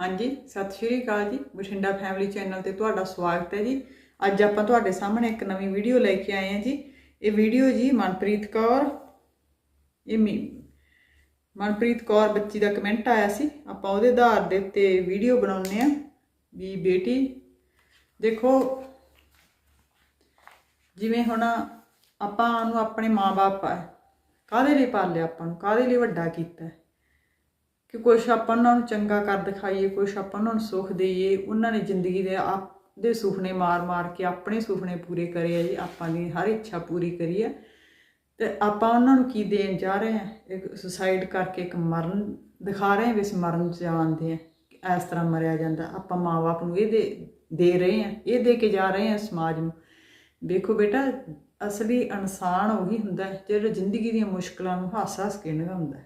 ਹਾਂਜੀ, ਸਤਿ ਸ਼੍ਰੀ ਅਕਾਲ ਜੀ। ਬਠਿੰਡਾ ਫੈਮਿਲੀ ਚੈਨਲ ਤੇ ਤੁਹਾਡਾ ਸਵਾਗਤ ਹੈ ਜੀ। ਅੱਜ ਆਪਾਂ ਤੁਹਾਡੇ ਸਾਹਮਣੇ ਇੱਕ ਨਵੀਂ ਵੀਡੀਓ ਲੈ ਕੇ ਆਏ ਹਾਂ ਜੀ। ਇਹ ਵੀਡੀਓ ਜੀ ਮਨਪ੍ਰੀਤ ਕੌਰ, ਇਹ ਮੀ- ਮਨਪ੍ਰੀਤ ਕੌਰ ਬੱਚੀ ਦਾ ਕਮੈਂਟ ਆਇਆ ਸੀ। ਆਪਾਂ ਉਹਦੇ ਆਧਾਰ ਦੇ ਉੱਤੇ ਵੀਡੀਓ ਬਣਾਉਂਦੇ ਆ ਵੀ ਬੇਟੀ, ਦੇਖੋ, ਜਿਵੇਂ ਹੁਣ ਆਪਾਂ ਨੂੰ ਆਪਣੇ ਮਾਪੇ ਆ, ਕਾਹਦੇ ਲਈ ਪਾਲਿਆ ਆਪਾਂ ਨੂੰ? ਕਾਹਦੇ ਲਈ ਵੱਡਾ ਕੀਤਾ? ਕਿ ਕੁਛ ਆਪਾਂ ਉਹਨਾਂ ਨੂੰ ਚੰਗਾ ਕਰ ਦਿਖਾਈਏ, ਕੁਛ ਆਪਾਂ ਉਹਨਾਂ ਨੂੰ ਸੁੱਖ ਦੇਈਏ, ਉਹਨਾਂ ਨੇ ਜ਼ਿੰਦਗੀ ਦੇ ਆਪਦੇ ਸੁਪਨੇ ਮਾਰ-ਮਾਰ ਕੇ ਆਪਣੇ ਸੁਪਨੇ ਪੂਰੇ ਕਰੇ ਆ ਜੀ, ਆਪਾਂ ਦੀ ਹਰ ਇੱਛਾ ਪੂਰੀ ਕਰੀ ਹੈ ਤੇ ਆਪਾਂ ਉਹਨਾਂ ਨੂੰ ਕੀ ਦੇਣ ਜਾ ਰਹੇ ਹਾਂ ਇੱਕ ਸੁਸਾਈਡ ਕਰਕੇ ਇੱਕ ਮਰਨ ਦਿਖਾ ਰਹੇ ਹਾਂ ਵੀ ਇਸ ਮਰਨ ਚ ਜਾਣਦੇ ਆ ਇਸ ਤਰ੍ਹਾਂ ਮਰਿਆ ਜਾਂਦਾ। ਆਪਾਂ ਮਾਂ-ਬਾਪ ਨੂੰ ਇਹ ਦੇ ਦੇ ਰਹੇ ਹਾਂ ਇਹ ਦੇ ਕੇ ਜਾ ਰਹੇ ਹਾਂ ਸਮਾਜ ਨੂੰ। ਦੇਖੋ ਬੇਟਾ, ਅਸਲੀ ਇਨਸਾਨ ਉਹੀ ਹੁੰਦਾ ਜਿਹੜਾ ਜ਼ਿੰਦਗੀ ਦੀਆਂ ਮੁਸ਼ਕਲਾਂ ਨੂੰ ਹੱਸ-ਹੱਸ ਕੇ ਨਿਭਾਉਂਦਾ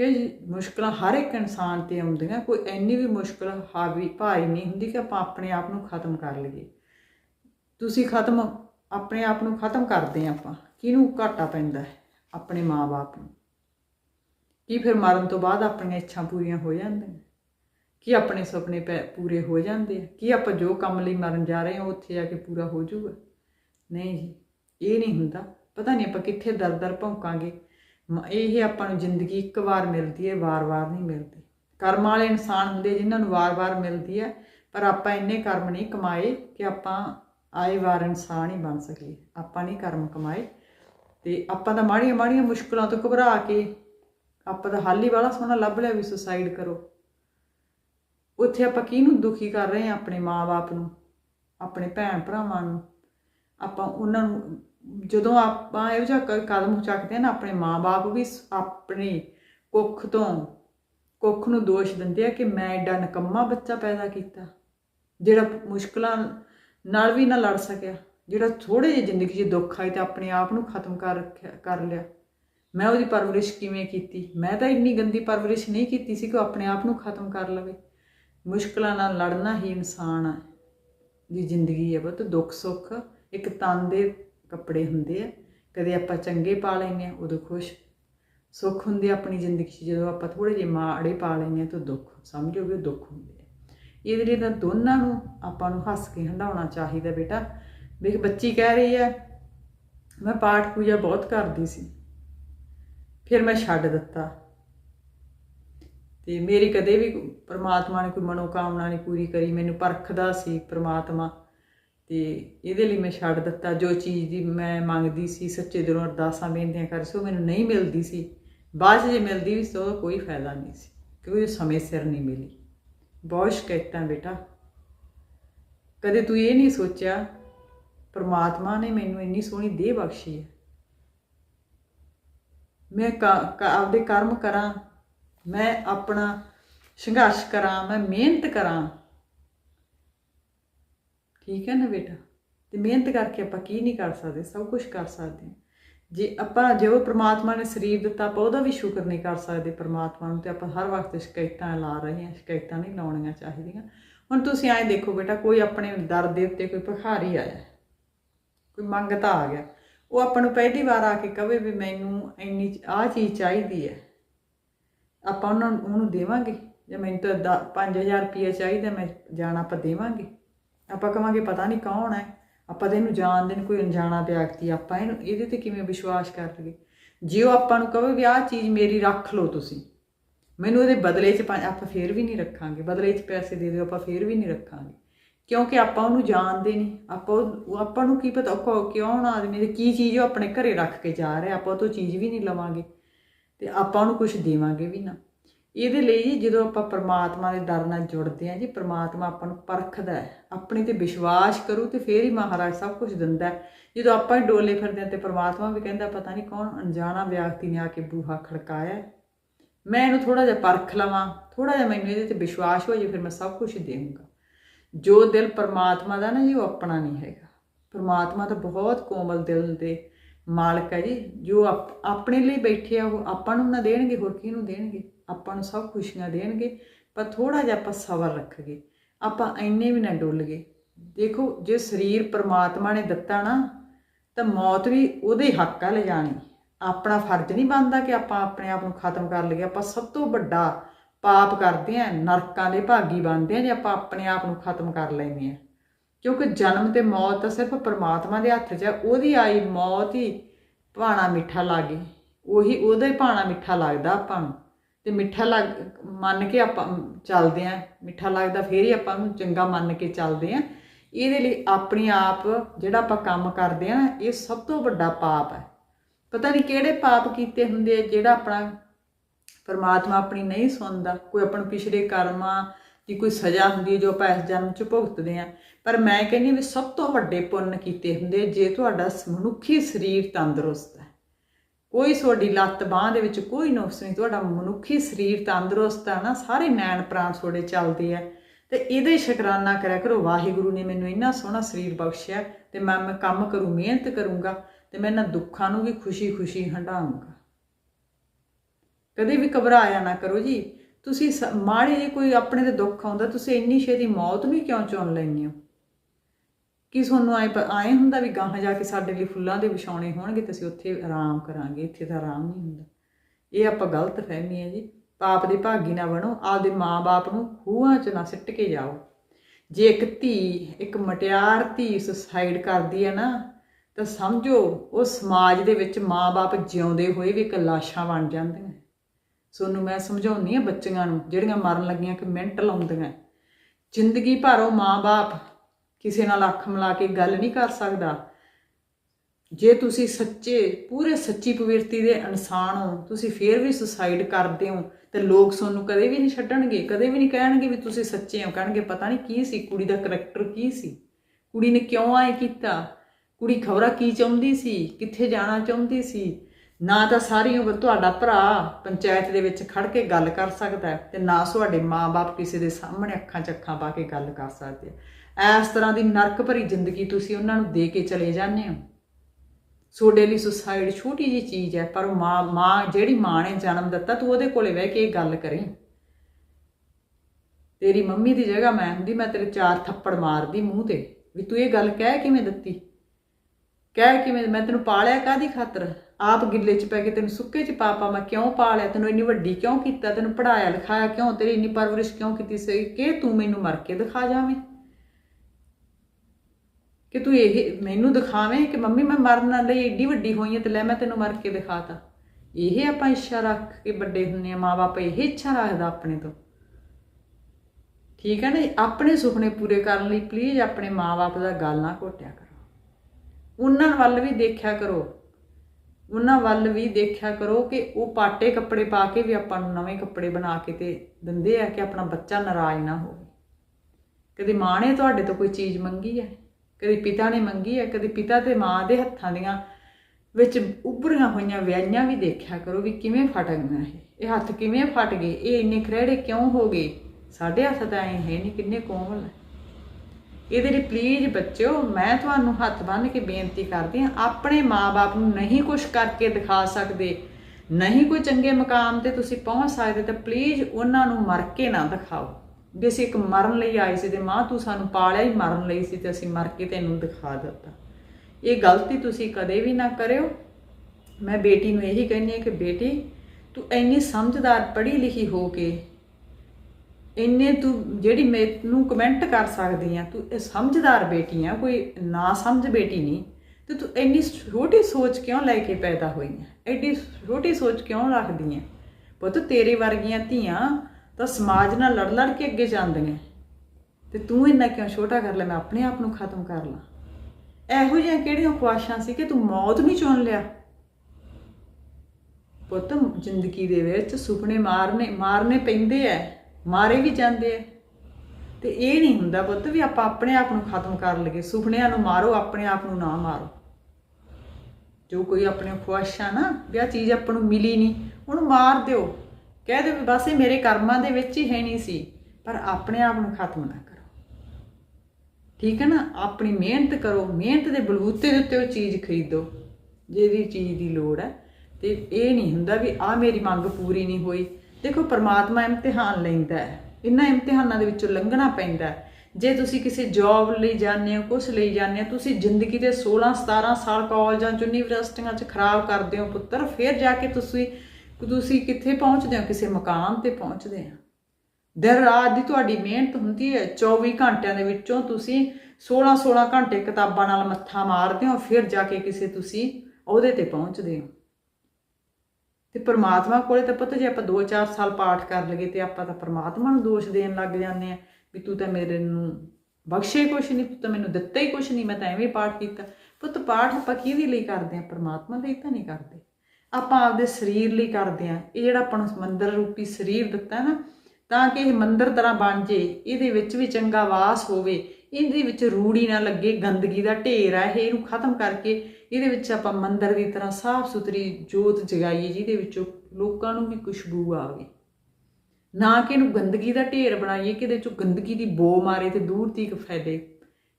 ਹੈ ਜੀ ਮੁਸ਼ਕਲਾਂ ਹਰ ਇੱਕ ਇਨਸਾਨ ਤੇ ਆਉਂਦੀਆਂ, ਕੋਈ ਐਨੀ ਵੀ ਮੁਸ਼ਕਲ ਹਾਵੀ ਭਾਰੀ ਨਹੀਂ ਹੁੰਦੀ ਕਿ ਆਪਾਂ ਆਪਣੇ ਆਪ ਨੂੰ ਖਤਮ ਕਰ ਲਈਏ। ਤੁਸੀਂ ਖਤਮ, ਆਪਣੇ ਆਪ ਨੂੰ ਖਤਮ ਕਰਦੇ ਆ ਆਪਾਂ, ਕਿਹਨੂੰ ਘਾਟਾ ਪੈਂਦਾ ਹੈ? ਆਪਣੇ ਮਾਪੇ ਨੂੰ। ਕੀ ਫਿਰ ਮਰਨ ਤੋਂ ਬਾਅਦ ਆਪਣੀਆਂ ਇੱਛਾ ਪੂਰੀਆਂ ਹੋ ਜਾਂਦੀਆਂ? ਕੀ ਆਪਣੇ ਸੁਪਨੇ ਪੈ- ਪੂਰੇ ਹੋ ਜਾਂਦੇ ਆ? ਕੀ ਆਪਾਂ ਜੋ ਕੰਮ ਲਈ ਮਰਨ ਜਾ ਰਹੇ ਹਾਂ ਉਹ ਉੱਥੇ ਜਾ ਕੇ ਪੂਰਾ ਹੋ ਜਾਊਗਾ? ਨਹੀਂ ਜੀ, ਇਹ ਨਹੀਂ ਹੁੰਦਾ। ਪਤਾ ਨਹੀਂ ਆਪਾਂ ਕਿੱਥੇ ਦਰ-ਦਰ ਭੌਂਕਾਂਗੇ। ਇਹ ਆਪਾਂ ਨੂੰ ਜ਼ਿੰਦਗੀ ਇੱਕ ਵਾਰ ਮਿਲਦੀ ਹੈ, ਵਾਰ-ਵਾਰ ਨਹੀਂ ਮਿਲਦੀ। ਕਰਮ ਵਾਲੇ ਇਨਸਾਨ ਹੁੰਦੇ ਜਿਨ੍ਹਾਂ ਨੂੰ ਵਾਰ-ਵਾਰ ਮਿਲਦੀ ਹੈ, ਪਰ ਆਪਾਂ ਇੰਨੇ ਕਰਮ ਨਹੀਂ ਕਮਾਏ ਕਿ ਆਪਾਂ ਆਏ ਵਾਰ ਇਨਸਾਨ ਹੀ ਬਣ ਸਕੀਏ। ਆਪਾਂ ਨਹੀਂ ਕਰਮ ਕਮਾਏ ਤੇ ਆਪਾਂ ਤਾਂ ਮਾੜੀਆਂ ਮਾੜੀਆਂ ਮੁਸ਼ਕਲਾਂ ਤੋਂ ਘਬਰਾ ਕੇ ਆਪਾਂ ਤਾਂ ਹੱਲ ਹੀ ਵਾਲਾ ਸੋਹਣਾ ਲੱਭ ਲਿਆ ਵੀ ਸੁਸਾਈਡ ਕਰੋ। ਉੱਥੇ ਆਪਾਂ ਕਿਹਨੂੰ ਦੁਖੀ ਕਰ ਰਹੇ ਹਾਂ? ਆਪਣੇ ਮਾਪੇ ਨੂੰ, ਆਪਣੇ ਭੈਣ ਭਰਾਵਾਂ ਨੂੰ। ਆਪਾਂ ਉਹਨਾਂ ਨੂੰ ਜਦੋਂ ਆਪਾਂ ਇਹੋ ਜਿਹਾ ਕ- ਕਦਮ ਚੱਕਦੇ ਹਾਂ ਨਾ ਆਪਣੇ ਮਾਪੇ ਵੀ ਆਪਣੇ ਕੁੱਖ ਤੋਂ ਕੁੱਖ ਨੂੰ ਦੋਸ਼ ਦਿੰਦੇ ਆ ਕਿ ਮੈਂ ਐਡਾ ਨਕੰਮਾ ਬੱਚਾ ਪੈਦਾ ਕੀਤਾ, ਜਿਹੜਾ ਮੁਸ਼ਕਲਾਂ ਨਾਲ ਵੀ ਨਾ ਲੜ ਸਕਿਆ, ਜਿਹੜਾ ਥੋੜੇ ਜਿਹੇ ਜ਼ਿੰਦਗੀ 'ਚ ਦੁੱਖ ਆਏ ਤੇ ਆਪਣੇ ਆਪ ਨੂੰ ਖਤਮ ਕਰ ਰੱਖਿਆ, ਕਰ ਲਿਆ। ਮੈਂ ਉਹਦੀ ਪਰਵਰਿਸ਼ ਕਿਵੇਂ ਕੀਤੀ? ਮੈਂ ਤਾਂ ਇੰਨੀ ਗੰਦੀ ਪਰਵਰਿਸ਼ ਨਹੀਂ ਕੀਤੀ ਸੀ ਕਿ ਉਹ ਆਪਣੇ ਆਪ ਨੂੰ ਖਤਮ ਕਰ ਲਵੇ। ਮੁਸ਼ਕਲਾਂ ਨਾਲ ਲੜਨਾ ਹੀ ਇਨਸਾਨ ਆ ਦੀ ਜ਼ਿੰਦਗੀ ਹੈ ਬਹੁਤ ਦੁੱਖ ਸੁੱਖ ਇੱਕ ਤਨ ਦੇ ਕੱਪੜੇ ਹੁੰਦੇ ਆ, ਕਦੇ ਆਪਾਂ ਚੰਗੇ ਪਾ ਲੈਂਦੇ ਆ, ਉਦੋਂ ਖੁਸ਼। ਸੁੱਖ ਹੁੰਦੇ ਆਪਣੀ ਜ਼ਿੰਦਗੀ 'ਚ, ਜਦੋਂ ਆਪਾਂ ਥੋੜੇ ਜਿਹੇ ਮਾੜੇ ਪਾ ਲੈਂਦੇ ਆ ਤਾਂ ਦੁੱਖ, ਸਮਝੋ ਵੀ ਦੁੱਖ ਹੁੰਦੇ ਆ। ਇਹਦੇ ਲਈ ਤਾਂ ਦੋਨਾਂ ਨੂੰ ਆਪਾਂ ਨੂੰ ਹੱਸ ਕੇ ਹੰਡਾਉਣਾ ਚਾਹੀਦਾ ਬੇਟਾ। ਵੇਖ ਬੱਚੀ ਕਹਿ ਰਹੀ ਹੈ, ਮੈਂ ਪਾਠ ਪੂਜਾ ਬਹੁਤ ਕਰਦੀ ਸੀ। ਫਿਰ ਮੈਂ ਛੱਡ ਦਿੱਤਾ। ਤੇ ਮੇਰੀ ਕਦੇ ਵੀ ਪ੍ਰਮਾਤਮਾ ਨੇ ਕੋਈ ਮਨੋਕਾਮਨਾ ਨਹੀਂ ਪੂਰੀ ਕਰੀ, ਮੈਨੂੰ ਪਰਖਦਾ ਸੀ ਪ੍ਰਮਾਤਮਾ। ਤੇ ਇਹਦੇ ਲਈ ਮੈਂ ਛੱਡ ਦਿੱਤਾ। ਜੋ ਚੀਜ਼ ਦੀ ਮੈਂ ਮੰਗਦੀ ਸੀ, ਸੱਚੇ ਦਿਲੋਂ ਅਰਦਾਸਾਂ, ਬੇਨਤੀਆਂ ਕਰ ਸੀ, ਉਹ ਮੈਨੂੰ ਨਹੀਂ ਮਿਲਦੀ ਸੀ। ਬਾਅਦ 'ਚ ਜੇ ਮਿਲਦੀ ਵੀ ਸੀ ਉਹਦਾ ਕੋਈ ਫਾਇਦਾ ਨਹੀਂ ਸੀ, ਕਿਉਂਕਿ ਉਹ ਸਮੇਂ ਸਿਰ ਨਹੀਂ ਮਿਲੀ। ਬਹੁਤ ਸ਼ਿਕਾਇਤਾਂ ਬੇਟਾ। ਕਦੇ ਤੂੰ ਇਹ ਨਹੀਂ ਸੋਚਿਆ, ਪਰਮਾਤਮਾ ਨੇ ਮੈਨੂੰ ਇੰਨੀ ਸੋਹਣੀ ਦੇਹ ਬਖਸ਼ੀ ਹੈ। ਮੈਂ ਕ- ਆਪਦੇ ਕਰਮ ਕਰਾਂ, ਮੈਂ ਆਪਣਾ ਸੰਘਰਸ਼ ਕਰਾਂ, ਮੈਂ ਮਿਹਨਤ ਕਰਾਂ ਠੀਕ ਹੈ ਨਾ ਬੇਟਾ? ਤੇ ਮਿਹਨਤ ਕਰਕੇ ਆਪਾਂ ਕੀ ਨਹੀਂ ਕਰ ਸਕਦੇ, ਸਭ ਕੁਝ ਕਰ ਸਕਦੇ ਹਾਂ। ਜੇ ਆਪਾਂ, ਜੋ ਪ੍ਰਮਾਤਮਾ ਨੇ ਸਰੀਰ ਦਿੱਤਾ, ਆਪਾਂ ਉਹਦਾ ਵੀ ਸ਼ੁਕਰ ਨਹੀਂ ਕਰ ਸਕਦੇ ਪ੍ਰਮਾਤਮਾ ਨੂੰ, ਤੇ ਆਪਾਂ ਹਰ ਵਕਤ ਸ਼ਿਕਾਇਤਾਂ ਲਾ ਰਹੇ ਹਾਂ, ਸ਼ਿਕਾਇਤਾਂ ਨਹੀਂ ਲਾਉਣੀਆਂ ਚਾਹੀਦੀਆਂ। ਹੁਣ ਤੁਸੀਂ ਐਂ ਦੇਖੋ ਬੇਟਾ, ਕੋਈ ਆਪਣੇ ਦਰ ਦੇ ਉੱਤੇ ਕੋਈ ਭਿਖਾਰੀ ਆਇਆ, ਕੋਈ ਮੰਗਤਾ ਆ ਗਿਆ, ਉਹ ਆਪਾਂ ਨੂੰ ਪਹਿਲੀ ਵਾਰ ਆ ਕੇ ਕਵੇ ਵੀ ਮੈਨੂੰ ਇੰਨੀ ਆਹ ਚੀਜ਼ ਚਾਹੀਦੀ ਹੈ। ਆਪਾਂ ਉਹਨਾਂ ਨੂੰ, ਉਹਨੂੰ ਦੇਵਾਂਗੇ? ਜੇ ਮੈਨੂੰ ਤਾਂ 5000 ਰੁਪਏ ਚਾਹੀਦਾ, ਮੈਂ ਜਾਣਾ, ਆਪਾਂ ਦੇਵਾਂਗੇ? ਆਪਾਂ ਕਵਾਂਗੇ ਪਤਾ ਨਹੀਂ ਕੌਣ ਹੈ। ਆਪਾਂ ਤਾਂ ਇਹਨੂੰ ਜਾਣਦੇ ਨੇ, ਕੋਈ ਅਣਜਾਣਾ ਵਿਅਕਤੀ ਆਪਾਂ ਇਹਨੂੰ, ਇਹਦੇ ਤੇ ਕਿਵੇਂ ਵਿਸ਼ਵਾਸ ਕਰ ਲਈਏ ਜੇ ਉਹ ਆਪਾਂ ਨੂੰ ਕਹੇ ਵੀ ਆਹ ਚੀਜ਼ ਮੇਰੀ ਰੱਖ ਲਓ ਤੁਸੀਂ। ਮੈਨੂੰ ਇਹਦੇ ਬਦਲੇ 'ਚ ਪੰਜ- ਆਪਾਂ ਫੇਰ ਵੀ ਨਹੀਂ ਰੱਖਾਂਗੇ। ਬਦਲੇ 'ਚ ਪੈਸੇ ਦੇ ਦਿਓ, ਆਪਾਂ ਫੇਰ ਵੀ ਨਹੀਂ ਰੱਖਾਂਗੇ। ਕਿਉਂਕਿ ਆਪਾਂ ਉਹਨੂੰ ਜਾਣਦੇ ਨਹੀਂ। ਆਪਾਂ ਉਹ ਆਪਾਂ ਨੂੰ ਕੀ ਪਤਾ, ਉਹ ਕੌ- ਕਿਉਂ ਆਦਮੀ ਦੀ ਕੀ ਚੀਜ਼ ਉਹ ਆਪਣੇ ਘਰੇ ਰੱਖ ਕੇ ਜਾ ਰਿਹਾ। ਆਪਾਂ ਉਹ ਤੋਂ ਚੀਜ਼ ਵੀ ਨਹੀਂ ਲਵਾਂਗੇ। ਤੇ ਆਪਾਂ ਉਹਨੂੰ ਕੁਝ ਦੇਵਾਂਗੇ ਵੀ ਨਾ। ਇਹਦੇ ਲਈ ਜੀ ਜਦੋਂ ਆਪਾਂ ਪਰਮਾਤਮਾ ਦੇ ਦਰ ਨਾਲ ਜੁੜਦੇ ਹਾਂ ਜੀ, ਪਰਮਾਤਮਾ ਆਪਾਂ ਨੂੰ ਪਰਖਦਾ ਹੈ, ਆਪਣੇ ਤੇ ਵਿਸ਼ਵਾਸ ਕਰੂ ਤੇ ਫੇਰ ਹੀ ਮਹਾਰਾਜ ਸਭ ਕੁਝ ਦਿੰਦਾ ਜਦੋਂ ਆਪਾਂ ਹੀ ਡੋਲੇ ਫਿਰਦੇ ਹਾਂ ਤੇ ਪਰਮਾਤਮਾ ਵੀ ਕਹਿੰਦਾ, ਪਤਾ ਨਹੀਂ ਕੌਣ ਅਣਜਾਣਾ ਵਿਅਕਤੀ ਨੇ ਆ ਕੇ ਬੂਹਾ ਖੜਕਾਇਆ ਮੈਂ ਇਹਨੂੰ ਥੋੜਾ ਜਿਹਾ ਪਰਖ ਲਵਾਂ ਥੋੜਾ ਜਿਹਾ ਮੈਨੂੰ ਇਹਦੇ ਤੇ ਵਿਸ਼ਵਾਸ ਹੋ ਜਾਏ ਫਿਰ ਮੈਂ ਸਭ ਕੁਝ ਦੇਵਾਂਗਾ ਜੋ ਦਿਲ ਪਰਮਾਤਮਾ ਦਾ ਨਾ ਜੀ, ਉਹ ਆਪਣਾ ਨਹੀਂ ਹੈਗਾ। ਪਰਮਾਤਮਾ ਤਾਂ ਬਹੁਤ ਕੋਮਲ ਦਿਲ ਦੇ ਮਾਲਕ ਹੈ ਜੀ। ਜੋ ਆਪਣੇ ਲਈ ਬੈਠੇ ਆ, ਉਹ ਆਪਾਂ ਨੂੰ ਨਾ ਦੇਣਗੇ, ਹੋਰ ਕਿਹਨੂੰ ਦੇਣਗੇ? ਆਪਾਂ ਨੂੰ ਸਭ ਖੁਸ਼ੀਆਂ ਦੇਣਗੇ, ਪਰ ਥੋੜਾ ਜਿਹਾ ਆਪਾਂ ਸਬਰ ਰੱਖਗੇ ਆਪਾਂ ਐਨੇ ਵੀ ਨਾ ਡੁੱਲ ਗਏ। ਦੇਖੋ, ਜੇ ਸਰੀਰ ਪਰਮਾਤਮਾ ਨੇ ਦਿੱਤਾ ਨਾ, ਤਾਂ ਮੌਤ ਵੀ ਉਹਦੇ ਹੱਕ ਆ ਲਿਜਾਣੀ। ਆਪਣਾ ਫਰਜ਼ ਨਹੀਂ ਬਣਦਾ ਕਿ ਆਪਾਂ ਆਪਣੇ ਆਪ ਨੂੰ ਖਤਮ ਕਰ ਲਈਏ। ਆਪਾਂ ਸਭ ਤੋਂ ਵੱਡਾ ਪਾਪ ਕਰਦੇ ਆ ਨਰਕਾਂ ਦੇ ਭਾਗੀ ਬਣਦੇ ਆ ਜੇ ਆਪਾਂ ਆਪਣੇ ਆਪ ਨੂੰ ਖਤਮ ਕਰ ਲੈਂਦੇ ਆ ਕਿਉਂਕਿ ਜਨਮ ਤੇ ਮੌਤ ਤਾਂ ਸਿਰਫ ਪਰਮਾਤਮਾ ਦੇ ਹੱਥ 'ਚ ਹੈ ਉਹਦੀ ਆਈ ਮੌਤ ਹੀ ਭਾਣਾ ਮਿੱਠਾ ਲਾਗੇ। ਉਹੀ ਉਹਦਾ ਹੀ ਭਾਣਾ ਮਿੱਠਾ ਲੱਗਦਾ ਆਪਾਂ ਨੂੰ। ਤੇ ਮਿੱਠਾ ਲੱਗ, ਮੰਨ ਕੇ ਆਪਾਂ ਚੱਲਦੇ ਆ, ਮਿੱਠਾ ਲੱਗਦਾ ਫੇਰ ਹੀ ਆਪਾਂ ਨੂੰ ਚੰਗਾ ਮੰਨ ਕੇ ਚੱਲਦੇ ਆ। ਇਹਦੇ ਲਈ ਆਪਣੀ ਆਪ ਜਿਹੜਾ ਆਪਾਂ ਕੰਮ ਕਰਦੇ ਆ ਨਾ ਇਹ ਸਭ ਤੋਂ ਵੱਡਾ ਪਾਪ ਹੈ। ਪਤਾ ਨਹੀਂ ਕਿਹੜੇ ਪਾਪ ਕੀਤੇ ਹੁੰਦੇ ਆ, ਜਿਹੜਾ ਆਪਣਾ ਪਰਮਾਤਮਾ ਆਪਣੀ ਨਹੀਂ ਸੁਣਦਾ। ਕੋਈ ਆਪਣ ਪਿਛਲੇ ਕਰਮਾਂ ਦੀ ਕੋਈ ਸਜ਼ਾ ਹੁੰਦੀ ਹੈ ਜੋ ਆਪਾਂ ਇਸ ਜਨਮ ਚ ਭੁਗਤਦੇ ਆ। ਪਰ ਮੈਂ ਕਹਿੰਦੀ ਵੀ ਸਭ ਤੋਂ ਵੱਡੇ ਪੁੰਨ ਕੀਤੇ ਹੁੰਦੇ ਜੇ ਤੁਹਾਡਾ ਮਨੁੱਖੀ ਸਰੀਰ ਤੰਦਰੁਸਤ ਹੈ। ਕੋਈ ਤੁਹਾਡੀ ਲੱਤ ਬਾਹ ਦੇ ਵਿੱਚ ਕੋਈ ਨੁਕਸ ਨਹੀਂ, ਤੁਹਾਡਾ ਮਨੁੱਖੀ ਸਰੀਰ ਤੰਦਰੁਸਤ ਹੈ ਨਾ, ਸਾਰੇ ਨੈਣ ਪ੍ਰਾਣ ਤੁਹਾਡੇ ਚੱਲਦੇ ਆ। ਤੇ ਇਹਦੇ ਸ਼ੁਕਰਾਨਾ ਕਰਿਆ ਕਰੋ, ਵਾਹਿਗੁਰੂ ਨੇ ਮੈਨੂੰ ਇੰਨਾ ਸੋਹਣਾ ਸਰੀਰ ਬਖਸ਼ਿਆ ਤੇ ਮੈਂ ਮੈਂ, ਕੰਮ ਕਰੂੰ, ਮਿਹਨਤ ਕਰੂੰਗਾ ਤੇ ਮੈਂ ਇਹਨਾਂ ਦੁੱਖਾਂ ਨੂੰ ਵੀ ਖੁਸ਼ੀ-ਖੁਸ਼ੀ ਹੰਡਾਉਂਗਾ ਕਦੇ ਵੀ ਘਬਰਾਇਆ ਨਾ ਕਰੋ ਜੀ। ਤੁਸੀਂ ਸ- ਮਾੜੇ ਜੇ ਕੋਈ ਆਪਣੇ ਤੇ ਦੁੱਖ ਆਉਂਦਾ, ਤੁਸੀਂ ਇੰਨੀ ਛੇਤੀ ਮੌਤ ਵੀ ਕਿਉਂ ਚੁਣ ਲੈਂਦੇ ਹੋ? ਕੀ ਤੁਹਾਨੂੰ ਆਏ ਆਏ ਹੁੰਦਾ ਵੀ ਗਾਹਾਂ ਜਾ ਕੇ ਸਾਡੇ ਲਈ ਫੁੱਲਾਂ ਦੇ ਵਿਛਾਉਣੇ ਹੋਣਗੇ ਤੇ ਅਸੀਂ ਉੱਥੇ ਆਰਾਮ ਕਰਾਂਗੇ, ਇੱਥੇ ਤਾਂ ਆਰਾਮ ਨਹੀਂ ਹੁੰਦਾ। ਇਹ ਆਪਾਂ ਗਲਤ ਫਹਿਮੀ ਹੈ ਜੀ। ਪਾਪ ਦੇ ਭਾਗੀ ਨਾ ਬਣੋ, ਆਪਦੇ ਮਾਂ-ਬਾਪ ਨੂੰ ਖੂਹਾਂ 'ਚ ਨਾ ਸਿੱਟ ਕੇ ਜਾਓ। ਜੇ ਇੱਕ ਧੀ, ਇੱਕ ਮਟਿਆਰ ਧੀ ਸੁਸਾਈਡ ਕਰਦੀ ਹੈ ਨਾ, ਤਾਂ ਸਮਝੋ ਉਹ ਸਮਾਜ ਦੇ ਵਿੱਚ ਮਾਂ-ਬਾਪ ਜਿਉਂਦੇ ਹੋਏ ਵੀ ਇੱਕ ਲਾਸ਼ਾਂ ਬਣ ਜਾਂਦੀਆਂ। ਸੋਨੂੰ ਮੈਂ ਸਮਝਾਉਣੀ ਆ ਬੱਚੀਆਂ ਨੂੰ, ਜਿਹੜੀਆਂ ਮਰਨ ਲੱਗੀਆਂ ਕਿ ਮਿੰਟ ਲਾਉਂਦੀਆਂ। ਜ਼ਿੰਦਗੀ ਭਰ ਉਹ ਮਾਂ-ਬਾਪ ਕਿਸੇ ਨਾਲ ਅੱਖ ਮਿਲਾ ਕੇ ਗੱਲ ਨਹੀਂ ਕਰ ਸਕਦਾ। ਜੇ ਤੁਸੀਂ ਸੱਚੇ, ਪੂਰੇ ਸੱਚੀ ਪਵਿਰਤੀ ਦੇ ਇਨਸਾਨ ਹੋ, ਤੁਸੀਂ ਫੇਰ ਵੀ ਸੁਸਾਈਡ ਕਰਦੇ ਹੋ ਤੇ ਲੋਕ ਤੁਹਾਨੂੰ ਕਦੇ ਵੀ ਨਹੀਂ ਛੱਡਣਗੇ, ਕਦੇ ਵੀ ਨਹੀਂ ਕਹਿਣਗੇ ਵੀ ਤੁਸੀਂ ਸੱਚੇ ਹੋ। ਕਹਿਣਗੇ, ਪਤਾ ਨਹੀਂ ਕੀ ਸੀ, ਕੁੜੀ ਦਾ ਕਰੈਕਟਰ ਕੀ ਸੀ? ਕੁੜੀ ਨੇ ਕਿਉਂ ਆਏ ਕੀਤਾ? ਕੁੜੀ ਖਬਰਾ ਕੀ ਚਾਹੁੰਦੀ ਸੀ? ਕਿੱਥੇ ਜਾਣਾ ਚਾਹੁੰਦੀ ਸੀ? ਨਾ ਤਾਂ ਸਾਰੀ ਉਮਰ ਤੁਹਾਡਾ ਭਰਾ ਪੰਚਾਇਤ ਦੇ ਵਿੱਚ ਖੜ ਕੇ ਗੱਲ ਕਰ ਸਕਦਾ ਤੇ ਨਾ ਤੁਹਾਡੇ ਮਾਪੇ ਕਿਸੇ ਦੇ ਸਾਹਮਣੇ ਅੱਖਾਂ ਚੱਖਾਂ ਪਾ ਕੇ ਗੱਲ ਕਰ ਸਕਦੇ ਇਸ ਤਰ੍ਹਾਂ ਦੀ ਨਰਕ ਭਰੀ ਜ਼ਿੰਦਗੀ ਤੁਸੀਂ ਉਹਨਾਂ ਨੂੰ ਦੇ ਕੇ ਚਲੇ ਜਾਂਦੇ ਹੋ। ਤੁਹਾਡੇ ਲਈ ਸੁਸਾਇਡ ਛੋਟੀ ਜੀ ਚੀਜ਼ ਹੈ, ਪਰ ਉਹ ਮਾਂ ਮਾਂ, ਜਿਹੜੀ ਮਾਂ ਨੇ ਜਨਮ ਦਿੱਤਾ, ਤੂੰ ਉਹਦੇ ਕੋਲੇ ਬਹਿ ਕੇ ਇਹ ਗੱਲ ਕਰੇ। ਤੇਰੀ ਮੰਮੀ ਦੀ ਜਗ੍ਹਾ ਮੈਂ ਹੁੰਦੀ, ਮੈਂ ਤੇਰੇ ਚਾਰ ਥੱਪੜ ਮਾਰਦੀ ਮੂੰਹ ਤੇ, ਵੀ ਤੂੰ ਇਹ ਗੱਲ ਕਹਿ ਕਿਵੇਂ ਦਿੱਤੀ? ਕਹਿ ਕਿਵੇਂ, ਮੈਂ ਤੈਨੂੰ ਪਾਲਿਆ ਕਾਦੀ ਖਾਤਰ? ਆਪ ਗਿੱਲੇ 'ਚ ਪੈ ਕੇ ਤੈਨੂੰ ਸੁੱਕੇ 'ਚ ਪਾਪਾ ਮੈਂ ਕਿਉਂ ਪਾਲਿਆ? ਤੈਨੂੰ ਇੰਨੀ ਵੱਡੀ ਕਿਉਂ ਕੀਤਾ? ਤੈਨੂੰ ਪੜਾਇਆ ਲਿਖਾਇਆ ਕਿਉਂ? ਤੇਰੀ ਇੰਨੀ ਪਰਵਰਿਸ਼ ਕਿਉਂ ਕੀਤੀ? ਸੀ ਕਿ ਤੂੰ ਮੈਨੂੰ ਮਰ ਕੇ ਦਿਖਾ ਜਾਵੇਂ? ਕਿ ਤੂੰ ਇਹ ਮੈਨੂੰ ਦਿਖਾਵੇਂ ਕਿ ਮੰਮੀ ਮੈਂ ਮਰਨ ਲਈ ਏਡੀ ਵੱਡੀ ਹੋਈ ਹਾਂ ਤੇ ਲੈ ਮੈਂ ਤੈਨੂੰ ਮਰ ਕੇ ਦਿਖਾਤਾ। ਇਹ ਆਪਾਂ ਇੱਛਾ ਰੱਖ ਕੇ ਵੱਡੇ ਹੁੰਨੇ ਆ ਮਾਪੇ ਇਹ ਇੱਛਾ ਰੱਖਦਾ ਆਪਣੇ ਤੋਂ। ਠੀਕ ਹੈ ਨਾ? ਆਪਣੇ ਸੁਪਨੇ ਪੂਰੇ ਕਰਨ ਲਈ ਪਲੀਜ਼ ਆਪਣੇ ਮਾਪੇ ਦਾ ਗੱਲ ਨਾ ਘੋਟਿਆ ਕਰੋ। ਉਹਨਾਂ ਵੱਲ ਵੀ ਦੇਖਿਆ ਕਰੋ। ਉਹਨਾਂ ਵੱਲ ਵੀ ਦੇਖਿਆ ਕਰੋ ਕਿ ਉਹ ਪਾਟੇ ਕੱਪੜੇ ਪਾ ਕੇ ਵੀ ਆਪਾਂ ਨੂੰ ਨਵੇਂ ਕੱਪੜੇ ਬਣਾ ਕੇ ਤੇ ਦਿੰਦੇ ਆ ਕਿ ਆਪਣਾ ਬੱਚਾ ਨਾਰਾਜ਼ ਨਾ ਹੋਵੇ। ਕਦੇ ਮਾਂ ਨੇ ਤੁਹਾਡੇ ਤੋਂ ਕੋਈ ਚੀਜ਼ ਮੰਗੀ ਹੈ? ਕਦੇ ਪਿਤਾ ਨੇ ਮੰਗੀ ਹੈ, ਕਦੇ ਪਿਤਾ ਤੇ ਮਾਂ ਦੇ ਹੱਥਾਂ ਦੀਆਂ ਵਿੱਚ ਉੱਭਰੀਆਂ ਹੋਈਆਂ ਵਿਆਹੀਆਂ ਵੀ ਦੇਖਿਆ ਕਰੋ ਵੀ ਕਿਵੇਂ ਫਟ ਗਈਆਂ ਇਹ। ਇਹ ਹੱਥ ਕਿਵੇਂ ਫਟ ਗਏ? ਇਹ ਇੰਨੇ ਖਰੇੜੇ ਕਿਉਂ ਹੋ ਗਏ? ਸਾਡੇ ਹੱਥ ਤਾਂ ਐ ਹੈ ਨਹੀਂ ਕਿੰਨੇ ਕੋਮਲ ਹੈ। ਇਹਦੇ ਲਈ ਪਲੀਜ਼ ਬੱਚਿਓ, ਮੈਂ ਤੁਹਾਨੂੰ ਹੱਥ ਬੰਨ੍ਹ ਕੇ ਬੇਨਤੀ ਕਰਦੀ ਹਾਂ, ਆਪਣੇ ਮਾਪੇ ਨੂੰ ਨਹੀਂ ਕੁਝ ਕਰਕੇ ਦਿਖਾ ਸਕਦੇ, ਨਹੀਂ ਕੋਈ ਚੰਗੇ ਮਕਾਮ ਤੇ ਤੁਸੀਂ ਪਹੁੰਚ ਸਕਦੇ ਤਾਂ ਪਲੀਜ਼ ਉਹਨਾਂ ਨੂੰ ਮਰ ਕੇ ਨਾ ਦਿਖਾਓ। ਵੀ ਅਸੀਂ ਇੱਕ ਮਰਨ ਲਈ ਆਏ ਸੀ ਤੇ ਮਾਂ ਤੂੰ ਸਾਨੂੰ ਪਾਲਿਆ ਹੀ ਮਰਨ ਲਈ ਸੀ ਤੇ ਅਸੀਂ ਮਰ ਕੇ ਤੈਨੂੰ ਦਿਖਾ ਦਿੱਤਾ। ਇਹ ਗਲਤੀ ਤੁਸੀਂ ਕਦੇ ਵੀ ਨਾ ਕਰਿਓ। ਮੈਂ ਬੇਟੀ ਨੂੰ ਇਹੀ ਕਹਿੰਦੀ ਹਾਂ ਕਿ ਬੇਟੀ, ਤੂੰ ਇੰਨੀ ਸਮਝਦਾਰ ਪੜ੍ਹੀ ਲਿਖੀ ਹੋ ਕੇ ਇੰਨੇ ਤੂੰ ਜਿਹੜੀ ਮੈਨੂੰ ਕਮੈਂਟ ਕਰ ਸਕਦੀ ਆ ਤੂੰ ਇਹ ਸਮਝਦਾਰ ਬੇਟੀ ਆ ਕੋਈ ਨਾ ਸਮਝ ਬੇਟੀ ਨਹੀਂ, ਤੇ ਤੂੰ ਇੰਨੀ ਛੋਟੀ ਸੋਚ ਕਿਉਂ ਲੈ ਕੇ ਪੈਦਾ ਹੋਈ ਹੈ? ਐਡੀ ਛੋਟੀ ਸੋਚ ਕਿਉਂ ਰੱਖਦੀ ਹੈ? ਪੁੱਤ ਤੇਰੇ ਵਰਗੀਆਂ ਧੀਆਂ ਤਾਂ ਸਮਾਜ ਨਾਲ ਲੜ ਲੜ ਕੇ ਅੱਗੇ ਜਾਂਦੀਆਂ। ਤੇ ਤੂੰ ਇੰਨਾ ਕਿਉਂ ਛੋਟਾ ਕਰ ਲੈ ਮੈਂ ਆਪਣੇ ਆਪ ਨੂੰ ਖਤਮ ਕਰ ਲਾਂ। ਇਹੋ ਜਿਹੀਆਂ ਕਿਹੜੀਆਂ ਖੁਆਇਸ਼ਾਂ ਸੀ ਕਿ ਤੂੰ ਮੌਤ ਨਹੀਂ ਚੁਣ ਲਿਆ? ਪੁੱਤ, ਜ਼ਿੰਦਗੀ ਦੇ ਵਿੱਚ ਸੁਪਨੇ ਮਾਰਨੇ ਮਾਰਨੇ ਪੈਂਦੇ ਐ, ਮਾਰੇ ਵੀ ਜਾਂਦੇ ਐ। ਤੇ ਇਹ ਨਹੀਂ ਹੁੰਦਾ ਪੁੱਤ ਵੀ ਆਪਾਂ ਆਪਣੇ ਆਪ ਨੂੰ ਖਤਮ ਕਰ ਲਈਏ। ਸੁਪਨਿਆਂ ਨੂੰ ਮਾਰੋ, ਆਪਣੇ ਆਪ ਨੂੰ ਨਾ ਮਾਰੋ। ਜੋ ਕੋਈ ਆਪਣੀਆਂ ਖੁਆਇਸ਼ਾਂ ਨਾ ਵੀ ਆਹ ਚੀਜ਼ ਆਪਾਂ ਨੂੰ ਮਿਲੀ ਨਹੀਂ, ਉਹਨੂੰ ਮਾਰ ਦਿਓ। ਕਹਿ ਦਿਓ ਬਸ ਇਹ ਮੇਰੇ ਕਰਮਾਂ ਦੇ ਵਿੱਚ ਹੀ ਹੈ ਨਹੀਂ ਸੀ, ਪਰ ਆਪਣੇ ਆਪ ਨੂੰ ਖਤਮ ਨਾ ਕਰੋ। ਠੀਕ ਹੈ ਨਾ? ਆਪਣੀ ਮਿਹਨਤ ਕਰੋ, ਮਿਹਨਤ ਦੇ ਬਲਬੂਤੇ ਦੇ ਉੱਤੇ ਉਹ ਚੀਜ਼ ਖਰੀਦੋ, ਜਿਹਦੀ ਚੀਜ਼ ਦੀ ਲੋੜ ਹੈ। ਤੇ ਇਹ ਨਹੀਂ ਹੁੰਦਾ ਵੀ ਆ ਮੇਰੀ ਮੰਗ ਪੂਰੀ ਨਹੀਂ ਹੋਈ। ਦੇਖੋ, ਪਰਮਾਤਮਾ ਇਮਤਿਹਾਨ ਲੈਂਦਾ ਹੈ। ਇਹਨਾਂ ਇਮਤਿਹਾਨਾਂ ਦੇ ਵਿੱਚੋਂ ਲੰਘਣਾ ਪੈਂਦਾ ਹੈ। ਜੇ ਤੁਸੀਂ ਕਿਸੇ ਜੌਬ ਲਈ ਜਾਂਦੇ ਹੋ ਕੁਝ ਲਈ ਜਾਂਦੇ ਹੋ, ਤੁਸੀਂ ਜ਼ਿੰਦਗੀ ਦੇ 16 17 ਸਾਲ ਕਾਲਜਾਂ ਚ, ਯੂਨੀਵਰਸਿਟੀਆਂ ਚ ਖਰਾਬ ਕਰਦੇ ਹੋ ਪੁੱਤਰ, ਫਿਰ ਜਾ ਕੇ ਤੁਸੀਂ ਕਿ ਤੁਸੀਂ ਕਿੱਥੇ ਪਹੁੰਚਦੇ ਹੋ? ਕਿਸੇ ਮਕਾਮ ਤੇ ਪਹੁੰਚਦੇ ਆ ਦਿਨ ਰਾਤ ਦੀ ਤੁਹਾਡੀ ਮਿਹਨਤ ਹੁੰਦੀ ਹੈ। 24 ਘੰਟਿਆਂ ਦੇ ਵਿੱਚੋਂ ਤੁਸੀਂ 16 16 ਘੰਟੇ ਕਿਤਾਬਾਂ ਨਾਲ ਮੱਥਾ ਮਾਰਦੇ ਹੋ। ਫਿਰ ਜਾ ਕੇ ਕਿਸੇ ਤੁਸੀਂ ਉਹਦੇ ਤੇ ਪਹੁੰਚਦੇ ਹੋ। ਤੇ ਪਰਮਾਤਮਾ ਕੋਲੇ ਤਾਂ ਪਤਾ ਜੇ ਆਪਾਂ 2-4 ਸਾਲ ਪਾਠ ਕਰ ਲਗੇ ਤੇ ਆਪਾਂ ਤਾਂ ਪਰਮਾਤਮਾ ਨੂੰ ਦੋਸ਼ ਦੇਣ ਲੱਗ ਜਾਂਦੇ ਆ ਵੀ ਤੂੰ ਤਾਂ ਮੇਰੇ ਨੂੰ ਬਖਸ਼ੇ ਕੁਛ ਨਹੀਂ, ਤੂੰ ਤਾਂ ਮੈਨੂੰ ਦਿੱਤਾ ਹੀ ਕੁਛ ਨਹੀਂ। ਮੈਂ ਤਾਂ ਐਵੇਂ ਪਾਠ ਕੀਤਾ। ਪੁੱਤ ਪਾਠ ਆਪਾਂ ਕਿਹਦੇ ਲਈ ਕਰਦੇ ਆ ਪਰਮਾਤਮਾ ਲਈ ਤਾਂ ਨਹੀਂ ਕਰਦੇ। ਆਪਾਂ ਆਪਦੇ ਸਰੀਰ ਲਈ ਕਰਦੇ ਆ ਇਹ ਜਿਹੜਾ ਆਪਾਂ ਨੂੰ ਮੰਦਰ ਰੂਪੀ ਸਰੀਰ ਦਿੱਤਾ ਨਾ, ਤਾਂ ਕਿ ਇਹ ਮੰਦਰ ਤਰ੍ਹਾਂ ਬਣ ਜੇ, ਇਹਦੇ ਵਿੱਚ ਵੀ ਚੰਗਾ ਵਾਸ ਹੋਵੇ, ਇਹਦੇ ਵਿੱਚ ਰੂੜੀ ਨਾ ਲੱਗੇ, ਗੰਦਗੀ ਦਾ ਢੇਰ ਆ, ਇਹ ਇਹਨੂੰ ਖਤਮ ਕਰਕੇ ਇਹਦੇ ਵਿੱਚ ਆਪਾਂ ਮੰਦਰ ਦੀ ਤਰ੍ਹਾਂ ਸਾਫ਼ ਸੁਥਰੀ ਜੋਤ ਜਗਾਈਏ, ਜਿਹਦੇ ਵਿੱਚੋਂ ਲੋਕਾਂ ਨੂੰ ਵੀ ਖੁਸ਼ਬੂ ਆਵੇ। ਨਾ ਕਿ ਇਹਨੂੰ ਗੰਦਗੀ ਦਾ ਢੇਰ ਬਣਾਈਏ, ਕਿ ਇਹਦੇ ਚੋਂ ਗੰਦਗੀ ਦੀ ਬੋ ਮਾਰੇ ਤੇ ਦੂਰ ਤੀਕ ਫੈਲੇ।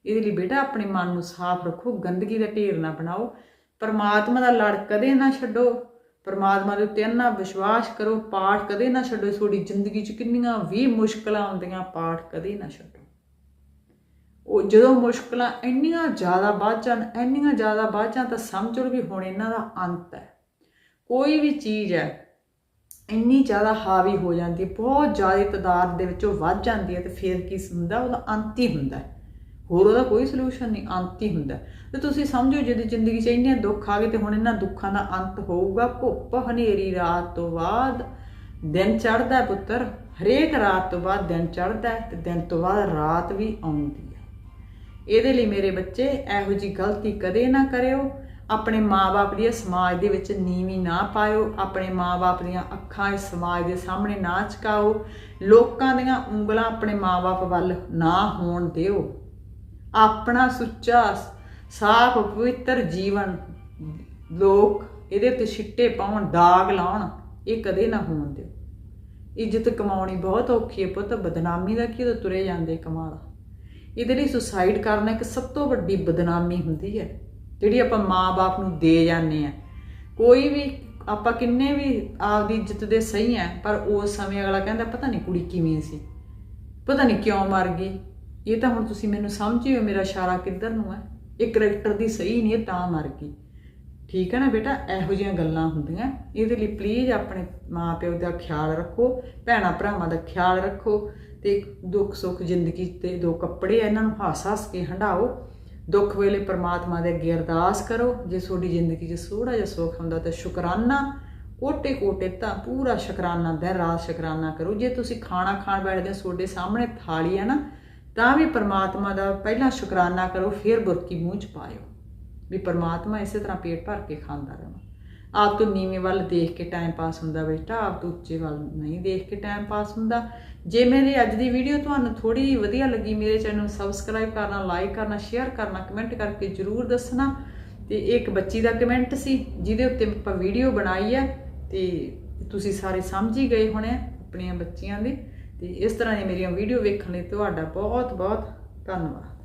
ਇਹਦੇ ਲਈ ਬੇਟਾ ਆਪਣੇ ਮਨ ਨੂੰ ਸਾਫ਼ ਰੱਖੋ, ਗੰਦਗੀ ਦਾ ਢੇਰ ਨਾ ਬਣਾਓ। ਪਰਮਾਤਮਾ ਦਾ ਲੜ ਕਦੇ ਨਾ ਛੱਡੋ। ਪਰਮਾਤਮਾ ਦੇ ਉੱਤੇ ਇੰਨਾ ਵਿਸ਼ਵਾਸ ਕਰੋ, ਪਾਠ ਕਦੇ ਨਾ ਛੱਡੋ। ਤੁਹਾਡੀ ਜ਼ਿੰਦਗੀ 'ਚ ਕਿੰਨੀਆਂ ਵੀ ਮੁਸ਼ਕਲਾਂ ਆਉਂਦੀਆਂ, ਪਾਠ ਕਦੇ ਨਾ ਛੱਡੋ। ਉਹ ਜਦੋਂ ਮੁਸ਼ਕਲਾਂ ਇੰਨੀਆਂ ਜ਼ਿਆਦਾ ਵੱਧ ਜਾਣ, ਇੰਨੀਆਂ ਜ਼ਿਆਦਾ ਵੱਧ ਜਾਣ, ਤਾਂ ਸਮਝ ਲਓ ਵੀ ਹੁਣ ਇਹਨਾਂ ਦਾ ਅੰਤ ਹੈ। ਕੋਈ ਵੀ ਚੀਜ਼ ਹੈ, ਇੰਨੀ ਜ਼ਿਆਦਾ ਹਾਵੀ ਹੋ ਜਾਂਦੀ ਹੈ, ਬਹੁਤ ਜ਼ਿਆਦਾ ਤਦਾਦ ਦੇ ਵਿੱਚ ਉਹ ਵੱਧ ਜਾਂਦੀ ਹੈ ਤੇ ਫਿਰ ਕੀ ਹੁੰਦਾ? ਉਹਦਾ ਅੰਤ ਹੀ ਹੁੰਦਾ ਹੈ। ਹੋਰ ਉਹਦਾ ਕੋਈ ਸੋਲੂਸ਼ਨ ਨਹੀਂ, ਅੰਤ ਹੀ ਹੁੰਦਾ। ਹੈ। ਤੇ ਤੁਸੀਂ ਸਮਝੋ ਜਦੋਂ ਜ਼ਿੰਦਗੀ 'ਚ ਇੰਨੇ ਦੁੱਖ ਆ ਗਏ ਤੇ ਹੁਣ ਇਹਨਾਂ ਦੁੱਖਾਂ ਦਾ ਅੰਤ ਹੋਊਗਾ। ਘੁੱਪ ਹਨੇਰੀ ਰਾਤ ਤੋਂ ਬਾਅਦ ਦਿਨ ਚੜ੍ਹਦਾ ਪੁੱਤਰ, ਹਰੇਕ ਰਾਤ ਤੋਂ ਬਾਅਦ ਦਿਨ ਚੜ੍ਹਦਾ ਹੈ ਤੇ ਦਿਨ ਤੋਂ ਬਾਅਦ ਰਾਤ ਵੀ ਆਉਂਦੀ ਹੈ। ਇਹਦੇ ਲਈ ਮੇਰੇ ਬੱਚੇ ਇਹੋ ਜੀ ਗਲਤੀ ਕਦੇ ਨਾ ਕਰਿਓ। ਆਪਣੇ ਮਾਪੇ ਦੀ ਸਮਾਜ ਦੇ ਵਿੱਚ ਨੀਵੀਂ ਨਾ ਪਾਇਓ। ਆਪਣੇ ਮਾਪੇ ਦੀਆਂ ਅੱਖਾਂ ਇਸ ਸਮਾਜ ਦੇ ਸਾਹਮਣੇ ਨਾ ਝੁਕਾਓ। ਲੋਕਾਂ ਦੀਆਂ ਉਂਗਲਾਂ ਆਪਣੇ ਮਾਪੇ ਵੱਲ ਨਾ ਹੋਣ ਦਿਓ। ਆਪਣਾ ਸੁੱਚਾ ਸਾਫ਼ ਪਵਿੱਤਰ ਜੀਵਨ। ਲੋਕ ਇਹਦੇ ਉੱਤੇ ਛਿੱਟੇ ਪਾਉਣ, ਦਾਗ ਲਾਉਣ, ਇਹ ਕਦੇ ਨਾ ਹੋਣ ਦਿਓ। ਇੱਜ਼ਤ ਕਮਾਉਣੀ ਬਹੁਤ ਔਖੀ ਹੈ ਪੁੱਤ, ਬਦਨਾਮੀ ਦਾ ਕੀ ਉਹ ਤੁਰੇ ਜਾਂਦੇ ਕਮਾਲਾ। ਇਹਦੇ ਲਈ ਸੁਸਾਈਡ ਕਰਨਾ ਇੱਕ ਸਭ ਤੋਂ ਵੱਡੀ ਬਦਨਾਮੀ ਹੁੰਦੀ ਹੈ, ਜਿਹੜੀ ਆਪਾਂ ਮਾਂ-ਬਾਪ ਨੂੰ ਦੇ ਜਾਂਦੇ ਆ ਕੋਈ ਵੀ, ਆਪਾਂ ਕਿੰਨੇ ਵੀ ਆਪਦੀ ਇੱਜ਼ਤ ਦੇ ਸਹੀ ਆ ਪਰ ਉਸ ਸਮੇਂ ਅਗਲਾ ਕਹਿੰਦਾ, ਪਤਾ ਨਹੀਂ ਕੁੜੀ ਕਿਵੇਂ ਸੀ? ਪਤਾ ਨਹੀਂ ਕਿਉਂ ਮਰ ਗਈ? ਇਹ ਤਾਂ ਹੁਣ ਤੁਸੀਂ ਮੈਨੂੰ ਸਮਝਿਓ ਮੇਰਾ ਇਸ਼ਾਰਾ ਕਿੱਧਰ ਨੂੰ ਹੈ? ਇਹ ਕਰੈਕਟਰ ਦੀ ਸਹੀ ਨਹੀਂ ਹੈ, ਤਾਂ ਮਰ ਗਈ। ਠੀਕ ਹੈ ਨਾ ਬੇਟਾ? ਇਹੋ ਜਿਹੀਆਂ ਗੱਲਾਂ ਹੁੰਦੀਆਂ। ਇਹਦੇ ਲਈ ਪਲੀਜ਼ ਆਪਣੇ ਮਾਪਿਓ ਦਾ ਖਿਆਲ ਰੱਖੋ, ਭੈਣਾ ਭਰਾਵਾਂ ਦਾ ਖਿਆਲ ਰੱਖੋ ਤੇ ਦੁੱਖ ਸੁੱਖ, ਜ਼ਿੰਦਗੀ ਤੇ ਦੋ ਕੱਪੜੇ ਆ, ਇਹਨਾਂ ਨੂੰ ਹੱਸ ਹੱਸ ਕੇ ਹੰਡਾਓ ਦੁੱਖ ਵੇਲੇ ਪਰਮਾਤਮਾ ਦੇ ਅੱਗੇ ਅਰਦਾਸ ਕਰੋ। ਜੇ ਤੁਹਾਡੀ ਜ਼ਿੰਦਗੀ 'ਚ ਥੋੜਾ ਜਿਹਾ ਸੁੱਖ ਹੁੰਦਾ ਤਾਂ ਸ਼ੁਕਰਾਨਾ। ਕੋਟੇ ਕੋਟੇ ਤਾਂ ਪੂਰਾ ਸ਼ੁਕਰਾਨਾ, ਦਿਨ ਰਾਤ ਸ਼ੁਕਰਾਨਾ ਕਰੋ। ਜੇ ਤੁਸੀਂ ਖਾਣਾ ਖਾਣ ਬੈਠਦੇ ਹੋ, ਤੁਹਾਡੇ ਸਾਹਮਣੇ ਥਾਲੀ ਹੈ ਨਾ ਤਾਂ ਵੀ ਪਰਮਾਤਮਾ ਦਾ ਪਹਿਲਾਂ ਸ਼ੁਕਰਾਨਾ ਕਰੋ, ਫਿਰ ਬੁਰਕੀ ਮੂੰਹ 'ਚ ਪਾਇਓ। ਵੀ ਪਰਮਾਤਮਾ ਇਸੇ ਤਰ੍ਹਾਂ ਪੇਟ ਭਰ ਕੇ ਖਾਂਦਾ ਰਹਾਂ। ਆਪ ਤੋਂ ਨੀਵੇਂ ਵੱਲ ਦੇਖ ਕੇ ਟਾਈਮ ਪਾਸ ਹੁੰਦਾ ਬੇਟਾ, ਆਪ ਤੋਂ ਉੱਚੇ ਵੱਲ ਨਹੀਂ ਦੇਖ ਕੇ ਟਾਈਮ ਪਾਸ ਹੁੰਦਾ। ਜੇ ਮੇਰੀ ਅੱਜ ਦੀ ਵੀਡੀਓ ਤੁਹਾਨੂੰ ਥੋੜੀ ਵਧੀਆ ਲੱਗੀ, ਮੇਰੇ ਚੈਨਲ ਨੂੰ ਸਬਸਕ੍ਰਾਈਬ ਕਰਨਾ ਲਾਈਕ ਕਰਨਾ ਸ਼ੇਅਰ ਕਰਨਾ ਕਮੈਂਟ ਕਰਕੇ ਜਰੂਰ ਦੱਸਣਾ। ਤੇ ਇੱਕ ਬੱਚੀ ਦਾ ਕਮੈਂਟ ਸੀ, ਜਿਹਦੇ ਉੱਤੇ ਆਪਾਂ ਵੀਡੀਓ ਬਣਾਈ ਹੈ, ਤੇ ਤੁਸੀਂ ਸਾਰੇ ਸਮਝ ਹੀ ਗਏ ਹੋਣੇ ਆ, ਆਪਣੀਆਂ ਬੱਚੀਆਂ ਦੇ। ਤੇ ਇਸ ਤਰ੍ਹਾਂ ਦੀ ਮੇਰੀਆਂ ਵੀਡੀਓ ਵੇਖਣ ਲਈ ਤੁਹਾਡਾ ਬਹੁਤ ਬਹੁਤ ਧੰਨਵਾਦ।